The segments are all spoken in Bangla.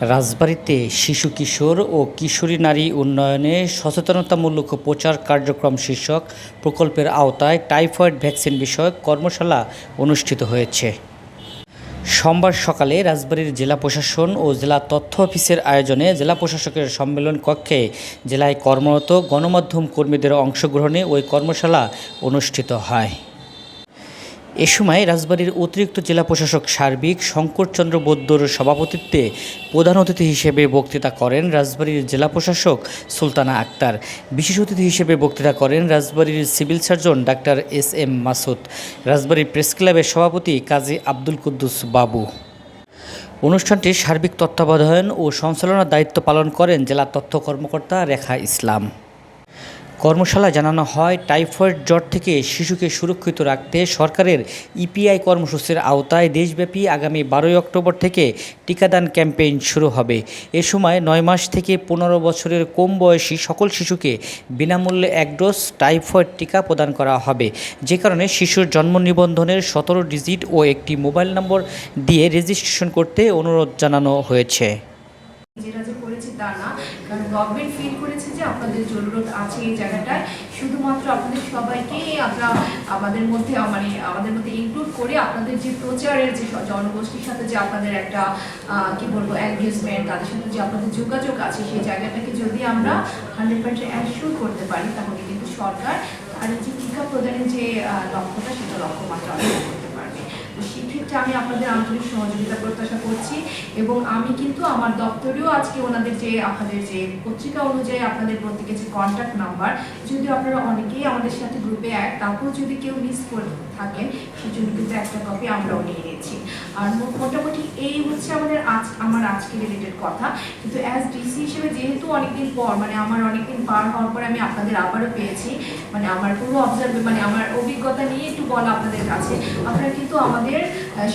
রাজবাড়ীতে শিশু কিশোর ও কিশোরী নারী উন্নয়নে সচেতনতামূলক প্রচার কার্যক্রম শীর্ষক প্রকল্পের আওতায় টাইফয়েড ভ্যাকসিন বিষয়ক কর্মশালা অনুষ্ঠিত হয়েছে। সোমবার সকালে রাজবাড়ীর জেলা প্রশাসন ও জেলা তথ্য অফিসের আয়োজনে জেলা প্রশাসকের সম্মেলন কক্ষে জেলায় কর্মরত গণমাধ্যম কর্মীদের অংশগ্রহণে ওই কর্মশালা অনুষ্ঠিত হয়। এ সময় রাজবাড়ীর অতিরিক্ত জেলা প্রশাসক সার্বিক শঙ্করচন্দ্র বৈদ্যর সভাপতিত্বে প্রধান অতিথি হিসেবে বক্তৃতা করেন রাজবাড়ীর জেলা প্রশাসক সুলতানা আক্তার। বিশেষ অতিথি হিসেবে বক্তৃতা করেন রাজবাড়ীর civil surgeon doctor S M Masud, রাজবাড়ীর press ক্লাবের সভাপতি কাজী আব্দুল কুদ্দুস বাবু। অনুষ্ঠানটির সার্বিক তত্ত্বাবধান ও সঞ্চালনার দায়িত্ব পালন করেন জেলা তথ্য কর্মকর্তা রেখা ইসলাম। কর্মশালা জানানো হয়। টাইফয়েড জ্বর থেকে শিশুকে সুরক্ষিত রাখতে সরকারের ইপিআই কর্মসূচির আওতায় দেশব্যাপী আগামী বারোই অক্টোবর থেকে টিকাদান ক্যাম্পেইন শুরু হবে। এ সময় নয় মাস থেকে পনেরো বছরের কম বয়সী সকল শিশুকে বিনামূল্যে এক ডোজ টাইফয়েড টিকা প্রদান করা হবে। যে কারণে শিশুর জন্ম নিবন্ধনের সতেরো ডিজিট ও একটি মোবাইল নম্বর দিয়ে রেজিস্ট্রেশন করতে অনুরোধ জানানো হয়েছে। আপনাদের জরুরত আছে এই জায়গাটায়। শুধুমাত্র আপনাদের সবাইকে আমরা আমাদের মধ্যে মানে আমাদের মধ্যে ইনক্লুড করে আপনাদের যে প্রচারের যে জনগোষ্ঠীর সাথে যে আপনাদের একটা কি বলব এনগেজমেন্ট তাদের সাথে যে আপনাদের যোগাযোগ আছে সেই জায়গাটাকে যদি আমরা হান্ড্রেড পার্সেন্ট অ্যাসিওর করতে পারি, তাহলে কিন্তু সরকার আর যে টিকা প্রদানের যে লক্ষ্যটা সেটা লক্ষ্যমাত্রা অর্জন করতে সেক্ষেত্রে আমি আপনাদের আন্তরিক সহযোগিতা প্রত্যাশা করছি এবং আমি কিন্তু আমার দপ্তরেও আজকে ওনাদের যে, আপনাদের যে পত্রিকা অনুযায়ী আপনাদের প্রত্যেকে যে কন্ট্যাক্ট নাম্বার যদি আপনারা অনেকেই আমাদের সাথে গ্রুপে এক তারপর যদি কেউ মিস করে থাকেন সেজন্য কিন্তু একটা কপি আমরাও নিয়ে নিয়েছি আর মোটামুটি এই হচ্ছে আমাদের আজ আমার আজকে রিলেটেড কথা। কিন্তু অ্যাজ ডিসি হিসেবে যেহেতু অনেকদিন পর মানে আমার অনেকদিন পার হওয়ার পরে আমি আপনাদের আবারও পেয়েছি মানে আমার পুরো অবজার্ভ মানে আমার অভিজ্ঞতা নিয়ে একটু বলা আপনাদের কাছে। আপনারা কিন্তু আমাদের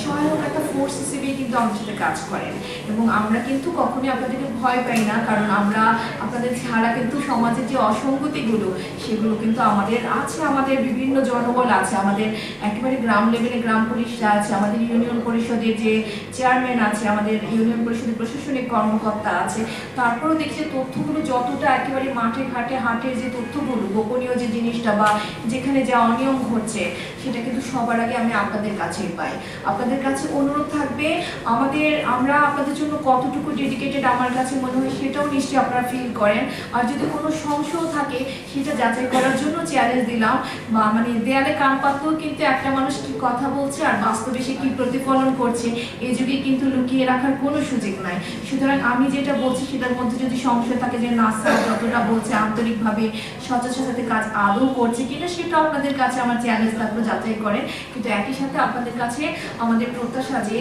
সহায়ক একটা ফোর্স হিসেবে কিন্তু আমাদের সাথে কাজ করেন। এবং আমরা কিন্তু কখনোই আপনাদেরকে ভয় পাই না, কারণ আমরা আপনাদের ছাড়া কিন্তু সমাজের যে অসঙ্গতিগুলো, সেগুলো কিন্তু আমাদের আছে, আমাদের বিভিন্ন জনবল আছে, আমাদের একেবারে গ্রাম লেভেলে গ্রাম পুলিশরা আছে, আমাদের ইউনিয়ন পরিষদের যে চেয়ারম্যান আছে, আমাদের ইউনিয়ন পরিষদের প্রশাসনিক কর্মকর্তা আছে, তারপরেও দেখছি তথ্যগুলো যতটা একেবারে মাঠে ঘাটে হাটের যে তথ্যগুলো, গোপনীয় যে জিনিসটা বা যেখানে যা অনিয়ম ঘটছে, সেটা কিন্তু সবার আগে আমি আপনাদের কাছেই পাই। আপনাদের কাছে অনুরোধ থাকবে, আমাদের, আমরা আপনাদের জন্য কতটুকু ডেডিকেটেড আমার কাছে মনে হয় সেটাও নিশ্চয়ই আপনারা ফিল করেন। আর যদি কোনো সংশয় থাকে, সেটা যাচাই করার জন্য চ্যালেঞ্জ দিলাম। বা মানে দেয়ালে কান পাতলেও কিন্তু একটা মানুষ কি কথা বলছে আর বাস্তবে সে কি প্রতিফলন করছে এই যুগে কিন্তু লুকিয়ে রাখার কোনো সুযোগ নাই। সুতরাং আমি যেটা বলছি সেটার মধ্যে যদি সংশয় থাকে যে, না যতটা বলছে আন্তরিকভাবে সচেতন সাথে কাজ আদৌ করছে কিনা সেটা আপনাদের কাছে আমার চ্যালেঞ্জ থাকল যাচাই করেন। কিন্তু একই সাথে আপনাদের কাছে আমাদের প্রত্যাশা যে,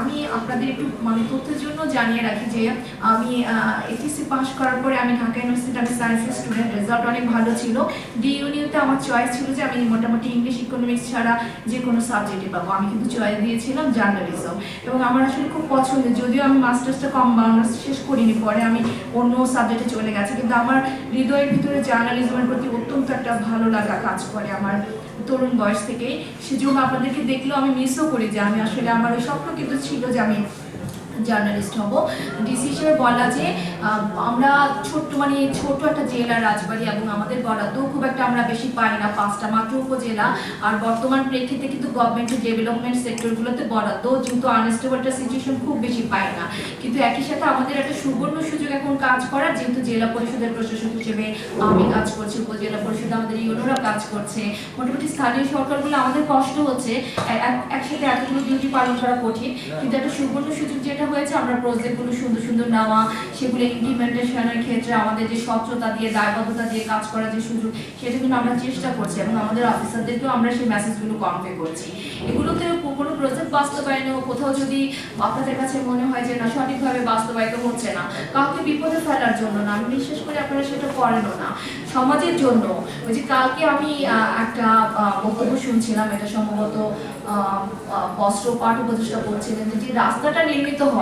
আমি আপনাদের একটু মানে তথ্যের জন্য জানিয়ে রাখি যে, আমি এইচএসসি পাস করার পরে আমি ঢাকা ইউনিভার্সিটি আমি সায়েন্সের স্টুডেন্ট রেজাল্ট অনেক ভালো ছিল। ডি ইউনিয়তে আমার চয়েস ছিল যে, আমি মোটামুটি ইংলিশ ইকোনমিক্স ছাড়া যে কোনো সাবজেক্টে পাবো। আমি কিন্তু চয়েস দিয়েছিলাম জার্নালিজম এবং আমার আসলে খুব পছন্দ, যদিও আমি মাস্টার্সটা কম অনার্স শেষ করিনি, পরে আমি অন্য সাবজেক্টে চলে গেছি, কিন্তু আমার হৃদয়ের ভিতরে জার্নালিজমের প্রতি অত্যন্ত একটা ভালো লাগা কাজ করে আমার তরুণ বয়স থেকেই। সেজন্য আপনাদেরকে দেখলেও আমি মিসও করি যে আমি আসলে আমার ওই স্বপ্ন কিন্তু ছিল যে আমি জার্নালিস্ট হব। ডিসি হিসেবে বলা যে আমরা ছোট্ট মানে ছোট একটা জেলা, রাজবাড়ী এবং আমাদের বরাদ্দ খুব একটা আমরা বেশি পাই না, পাঁচটা মাত্র উপজেলা। আর বর্তমান প্রেক্ষিতে কিন্তু গভর্নমেন্টের ডেভেলপমেন্ট সেক্টরগুলোতে বরাদ্দ যেহেতু আনস্টেবল একটা সিচুয়েশন খুব বেশি পাই না। কিন্তু একই সাথে আমাদের একটা সুবর্ণ সুযোগ এখন কাজ করার, যেহেতু জেলা পরিষদের প্রশাসক হিসেবে আমি কাজ করছি, উপজেলা পরিষদে আমাদের ইউনোরা কাজ করছে। মোটামুটি স্থানীয় সরকারগুলো আমাদের কষ্ট হচ্ছে একসাথে এতগুলো ডিউটি পালন করা কঠিন। কিন্তু একটা সুবর্ণ সুযোগ যেটা হয়েছে, আমরা প্রজেক্টগুলো সুন্দর সুন্দর নেওয়া, সেগুলো ইমপ্লিমেন্টেশনের ক্ষেত্রে আমাদের যে স্বচ্ছতা দিয়ে, দায়বদ্ধতা দিয়ে কাজ করার যে সুযোগ, সেটা কিন্তু আমরা চেষ্টা করছি এবং আমাদের অফিসারদেরকেও আমরা সেই মেসেজগুলো কনভে করছি। এগুলোতে কোনো প্রজেক্ট বাস্তবায়নে কোথাও যদি আপনাদের কাছে মনে হয় যে না, সঠিকভাবে বাস্তবায়িত হচ্ছে না, কাউকে বিপদে ফেলার জন্য না, আমি বিশ্বাস করি আপনারা সেটা করেনও না। সমাজের জন্য, ওই যে কালকে আমি একটা বক্তব্য শুনছিলাম, এটা সম্ভবত বস্ত্র পাঠ উপদেষ্টা বলছিলেন যে যে রাস্তাটা নির্মিত হয়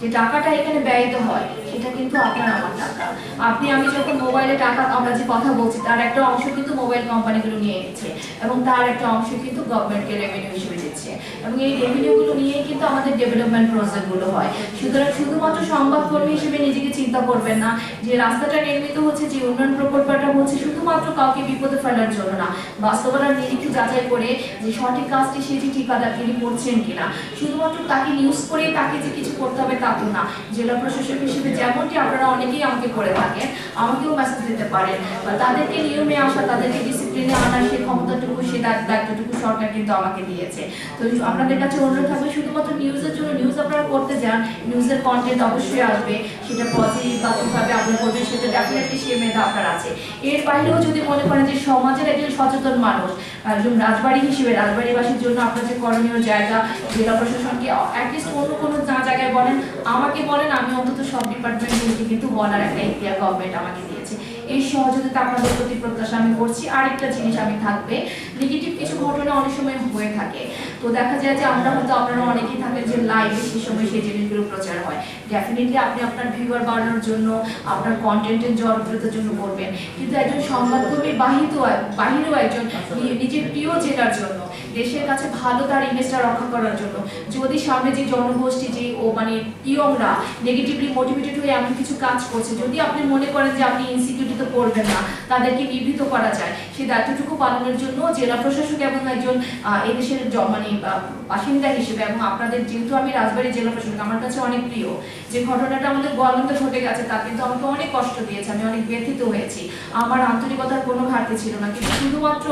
যে টাকাটা এখানে ব্যয়িত হয়, সেটা কিন্তু আপনার আমার টাকা। আপনি, আমি যখন মোবাইলে টাকা, আমরা যে কথা বলছি, তার একটা অংশ কিন্তু মোবাইল কোম্পানিগুলো নিয়ে নিচ্ছে এবং তার একটা অংশ কিন্তু গভর্নমেন্টকে রেভিনিউ হিসেবে দিচ্ছে এবং এই রেভিনিউগুলো নিয়েই কিন্তু আমাদের ডেভেলপমেন্ট প্রজেক্টগুলো হয়। সুতরাং শুধুমাত্র সংবাদকর্মী হিসেবে নিজেকে চিন্তা করবেন না যে রাস্তাটা নির্মিত হচ্ছে, যে উন্নয়ন প্রকল্পটা হচ্ছে শুধুমাত্র কাউকে বিপদে ফেলার জন্য না বাস্তবতার নিরীক্ষে যাচাই করে যে সঠিক কাজটি সে যে ঠিকাদারগিরি করছেন কিনা। শুধুমাত্র তাকে নিউজ করে তাকে যে কিছু করতে হবে তা তো না। জেলা প্রশাসক হিসেবে যেমনটি আপনারা অনেকেই আমাকে করে থাকেন, আমাকেও মেসেজ দিতে পারেন। বা তাদেরকে নিয়মে আসা, তাদেরকে ডিসিপ্লিনে আনার সেই ক্ষমতাটুকু, সে দায়- দায়িত্বটুকু সরকার কিন্তু আমাকে দিয়েছে। তো আপনাদের কাছে অনুরোধ থাকবে, শুধুমাত্র নিউজের জন্য নিউজ আপনারা করতে যান নিউজের কন্টেন্ট অবশ্যই আসবে, সেটা পজিটিভ বা কীভাবে আপনি করবেন সেটা ডেফিনেটলি সে মেধা আপনার আছে। এর বাইরেও যদি মনে করেন যে সমাজের একজন সচেতন মানুষ, একজন রাজবাড়ি হিসেবে, রাজবাড়িবাসীর জন্য আপনার যে করণীয় জায়গা, জেলা প্রশাসনকে অ্যাটলিস্ট অন্য কোনো যা জায়গায় বলেন, আমাকে বলেন, আমি অন্তত সব ডিপার্টমেন্টগুলোকে কিন্তু বলার একটা ইতিহাস গভর্নমেন্ট আমাকে দিয়েছে। এই সহযোগিতা আপনাদের প্রতি প্রত্যাশা আমি করছি। আরেকটা জিনিস আমি থাকবে নেগেটিভ কিছু ঘটনা অনেক সময় হয়ে থাকে। তো দেখা যায় যে আমরা হয়তো আপনারা অনেকেই থাকেন যে লাইভে সেই সময় সেই জিনিসগুলো প্রচার হয়। ডেফিনেটলি আপনি আপনার ভিউয়ার বাড়ানোর জন্য, আপনার কন্টেন্টের জনপ্রিয়তার জন্য করবেন। কিন্তু একজন সংবাদকর্মী বাহিত বাহিরেও একজন নিজের প্রিয় জেলার জন্য দেশের কাছে ভালো তার ইমেজটা রক্ষা করার জন্য। যদি সামনে যে জনগোষ্ঠী, যে ও মানে ইয়ংরা নেগেটিভলি মোটিভেটেড হয়ে এমন কিছু কাজ করছে, যদি আপনি মনে করেন যে আপনি ইনসিকিউরিটিতে পড়বেন না, তাদেরকে নিবৃত করা যায় সেই দায়িত্বটুকু পালনের জন্য জেলা প্রশাসক এবং একজন এদেশের মানে বাসিন্দা হিসেবে এবং আপনাদের যেহেতু আমি রাজবাড়ি জেলা প্রশাসক, আমার কাছে অনেক প্রিয়, যে ঘটনাটা আমাদের গোয়ালন্দে ঘটে গেছে তা কিন্তু আমাকে অনেক কষ্ট দিয়েছে, আমি অনেক ব্যথিত হয়েছি। আমার আন্তরিকতার কোনো ঘাটতি ছিল না, কিন্তু শুধুমাত্র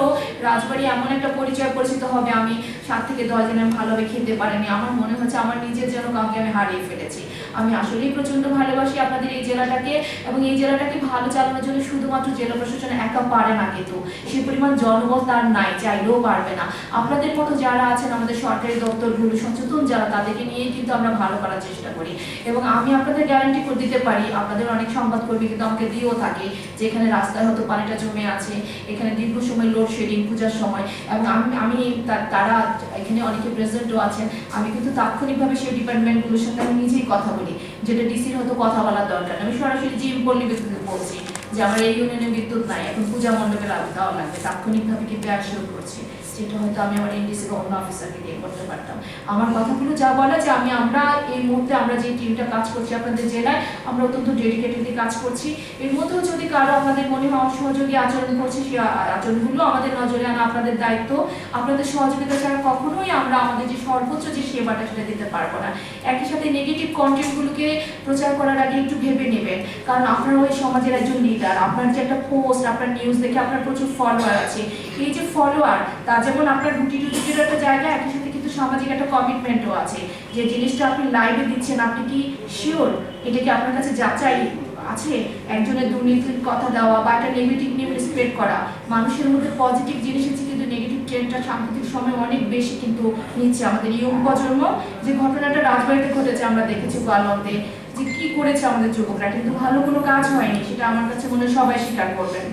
রাজবাড়ি এমন একটা পরিচয় পরিচিত হবে, আমি সাত থেকে দশ দিন আমি ভালোভাবে খেতে পারিনি। আমার মনে হচ্ছে আমার নিজের জন্য কাউকে আমি হারিয়ে ফেলেছি। আমি আসলেই প্রচণ্ড ভালোবাসি আপনাদের এই জেলাটাকে এবং এই জেলাটাকে ভালো চালানোর জন্য শুধুমাত্র জেলা প্রশাসন একা পারে না কিন্তু। সে পরিমাণ জনবল তার নাই, চাইলেও পারবে না। আপনাদের মতো যারা আছেন আমাদের সরকারি দপ্তরগুলো সচেতন যারা, তাদেরকে নিয়েই কিন্তু আমরা ভালো করার চেষ্টা করি। এবং আমি আপনাদের গ্যারান্টি করে দিতে পারি, আপনাদের অনেক সংবাদকর্মী কিন্তু আমাকে দিয়েও থাকে যে এখানে রাস্তায় হয়তো পানিটা জমে আছে, এখানে দীর্ঘ সময় লোডশেডিং পূজার সময়। এবং আমি আমি তারা এখানে অনেকে প্রেসিডেন্টও আছেন, আমি কিন্তু তাৎক্ষণিকভাবে সেই ডিপার্টমেন্টগুলোর সাথে আমি নিজেই কথা বলি। যেটা ডিসির হয়তো কথা বলার দরকার। আমি সরাসরি জিম পল্লী বিদ্যুৎ বলছি যে আমার এই ইউনিয়নে বিদ্যুৎ নাই, এখন পূজা মণ্ডপের আলো দেওয়া লাগবে তাৎক্ষণিকভাবে কিন্তু অ্যাসিওর করছি যেটা হয়তো আমি আমার এনডিসি বা অন্য অফিসারকে দিয়ে করতে পারতাম। আমার কথাগুলো যা বলা যে আমি আমরা এই মুহূর্তে আমরা যে টিমটা কাজ করছি আপনাদের জেলায়, আমরা অত্যন্ত ডেডিকেটেডলি কাজ করছি। এর মধ্যেও যদি কারও আমাদের মনে হয় অসহযোগী আচরণ করছে সেই আচরণগুলো আমাদের নজরে আনা আপনাদের দায়িত্ব। আপনাদের সহযোগিতা ছাড়া কখনোই আমরা আমাদের যে সর্বোচ্চ যে সেবাটা সেটা দিতে পারব না। একই সাথে নেগেটিভ কন্টেন্টগুলোকে প্রচার করার আগে একটু ভেবে নেবেন। কারণ আপনার ওই সমাজের একজন লিডার আপনার যে একটা পোস্ট আপনার নিউজ দেখে আপনার প্রচুর ফলোয়ার আছে। এই যে ফলোয়ার তা যেমন আপনার রুটি রুটির একটা জায়গা, একই সাথে কিন্তু সামাজিক একটা কমিটমেন্টও আছে। যে জিনিসটা আপনি লাইভে দিচ্ছেন, আপনি কি শিওর এটা কি আপনার কাছে যাচাই আছে? একজনের দুর্নীতির কথা দেওয়া বা একটা নেগেটিভ নিউজ স্প্রেড করা। মানুষের মধ্যে পজিটিভ জিনিস আছে, কিন্তু নেগেটিভ ট্রেন্ডটা সাম্প্রতিক সময় অনেক বেশি কিন্তু নিচ্ছে আমাদের ইয়ং প্রজন্ম। যে ঘটনাটা রাজবাড়িতে ঘটেছে, আমরা দেখেছি গোয়ালন্দে। যে কি করেছে আমাদের যুবকরা, কিন্তু ভালো কোনো কাজ হয়নি, সেটা আমার কাছে মনে হয় সবাই স্বীকার করবেন।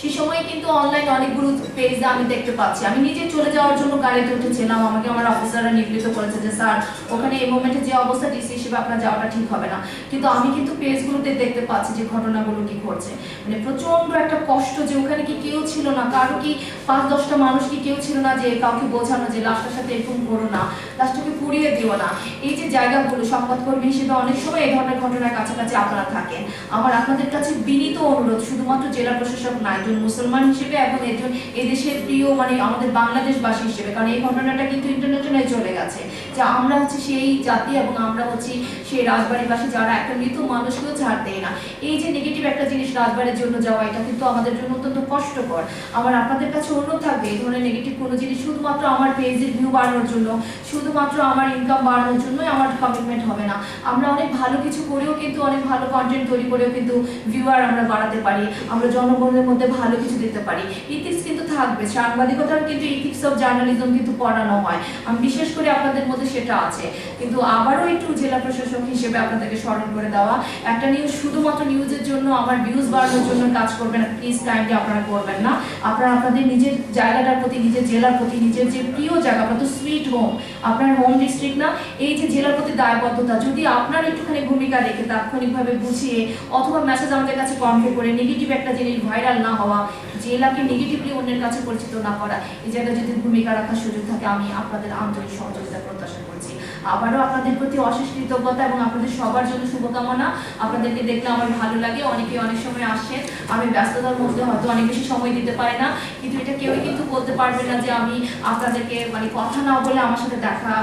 সে সময় কিন্তু অনলাইন অনেকগুলো পেজ আমি দেখতে পাচ্ছি। আমি নিজে চলে যাওয়ার জন্য গাড়িতে উঠেছিলাম। আমাকে আমার অফিসাররা নিবৃত করেছে যে, স্যার, ওখানে এই মোমেন্টে যে অবস্থা ডিসি হিসেবে আপনার যাওয়াটা ঠিক হবে না। কিন্তু আমি কিন্তু পেজগুলোতে দেখতে পাচ্ছি যে, ঘটনাগুলো কি ঘটছে। মানে প্রচণ্ড একটা কষ্ট যে, ওখানে কি কেউ ছিল না। কারও কি পাঁচ, দশটা মানুষ কি কেউ ছিল না যে, কাউকে বোঝানো যে, লাশটার সাথে এরকম করো না। লাশটাকে পুড়িয়ে দিও না। এই যে জায়গাগুলো, সংবাদকর্মী হিসেবে অনেক সময় এই ধরনের ঘটনার কাছাকাছি আপনারা থাকেন। আমার আপনাদের কাছে বিনীত অনুরোধ, শুধুমাত্র জেলা প্রশাসক না একজন মুসলমান হিসেবে এবং একজন এদেশের প্রিয় মানে আমাদের বাংলাদেশবাসী হিসেবে। কারণ এই ঘটনাটা কিন্তু ইন্টারনেশনালে চলে গেছে। যে আমরা হচ্ছে সেই জাতি এবং আমরা হচ্ছি সেই রাজবাড়িবাসী যারা একটা মৃত মানুষকেও ছাড় দেয় না। এই যে নেগেটিভ একটা জিনিস রাজবাড়ির জন্য যাওয়া, এটা কিন্তু আমাদের জন্য অত্যন্ত কষ্টকর। আমার আপনাদের কাছে অনুরোধ থাকবে, এই ধরনের নেগেটিভ কোনো জিনিস শুধুমাত্র আমার পেজের ভিউ বাড়ানোর জন্য, শুধুমাত্র আমার ইনকাম বাড়ানোর জন্যই আমার কমিটমেন্ট হবে না। আমরা অনেক ভালো কিছু করেও কিন্তু, অনেক ভালো কন্টেন্ট তৈরি করেও কিন্তু ভিউয়ার আমরা বাড়াতে পারি। আমরা জনগণের মধ্যে ভালো কিছু দিতে পারি। ইথিক্স কিন্তু থাকবে। সাংবাদিকতার কিন্তু ইথিক্স অফ জার্নালিজম কিন্তু পড়ানো হয়। আমি বিশেষ করে আপনাদের মধ্যে সেটা আছে। কিন্তু আবারও একটু জেলা প্রশাসক হিসেবে আপনাদেরকে স্মরণ করে দেওয়া, একটা নিউজ শুধুমাত্র নিউজের জন্য আমার ভিউজ বাড়ানোর জন্য কাজ করবেন প্লিজ কাইন্ডলি আপনারা করবেন না। আপনারা আপনাদের নিজের জায়গাটার প্রতি, নিজের জেলার প্রতি, নিজের যে প্রিয় জায়গা, আপনার তো সুইট হোম আপনার হোম ডিস্ট্রিক্ট না? এই যে জেলার প্রতি দায়বদ্ধতা, যদি আপনার একটুখানি ভূমিকা রেখে তাৎক্ষণিকভাবে বুঝিয়ে অথবা মেসেজ আমাদের কাছে কনভে করে নেগেটিভ একটা জিনিস ভাইরাল না হবে হওয়া জেলাকে নেগেটিভলি অন্যের কাছে পরিচিত না করা, এই জায়গায় যদি ভূমিকা রাখার সুযোগ থাকে, আমি আপনাদের আন্তরিক সহযোগিতা প্রত্যাশা করছি। আবারও আপনাদের প্রতি অশেষ কৃতজ্ঞতা এবং আপনাদের সবার জন্য শুভকামনা। আপনাদেরকে দেখলে আমার ভালো লাগে, অনেকে অনেক সময় আসেন, আমি ব্যস্ততার মধ্যে হয়তো অনেক বেশি সময় দিতে পারি না, কিন্তু এটা কেউই কিন্তু বলতে পারবে না যে আমি আপনাদেরকে মানে কথা না বলে আমার সাথে দেখা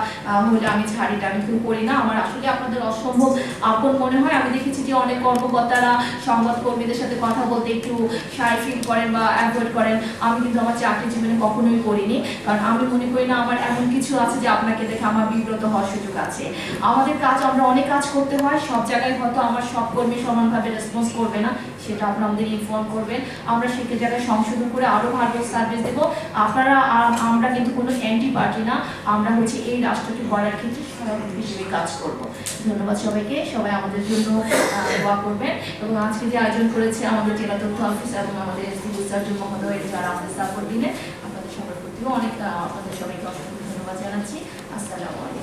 হলে আমি ছাড়িটা, আমি কেউ করি না। আমার আসলে আপনাদের অসম্ভব আপন মনে হয়। আমি দেখেছি যে অনেক কর্মকর্তারা সংবাদ কর্মীদের সাথে কথা বলতে একটু সাই ফিল করেন বা অ্যাভয়েড করেন, আমি কিন্তু আমার চাকরি জীবনে কখনোই করিনি। কারণ আমি মনে করি না, আমার এমন কিছু আছে যে আপনাকে দেখে আমার বিব্রত হওয়ার সুযোগ আছে। আমাদের কাজ, আমরা অনেক কাজ করতে হয়, সব জায়গায় হয়তো আমার সব কর্মী সমানভাবে রেসপন্স করবে না। সেটা আপনারা আমাদের ইনফর্ম করবেন। আমরা সেকে জায়গায় সংশোধন করে আরও ভালো সার্ভিস দেব। আপনারা আমরা কিন্তু কোনো অ্যান্টি পার্টি না। আমরা হচ্ছে এই রাষ্ট্রকে গড়ার ক্ষেত্রে হিসেবে কাজ করব। ধন্যবাদ সবাইকে। সবাই আমাদের জন্য দোয়া করবেন। এবং আজকে যে আয়োজন করেছে আমাদের জেলা তথ্য অফিস এবং আমাদের সিভিল সার্জন মহোদয় যারা আমাদের সাপোর্ট দিলেন, আপনাদের সবার প্রতিও অনেক আপনাদের সবাইকে অসংখ্য ধন্যবাদ জানাচ্ছি। আসসালামু আলাইকুম।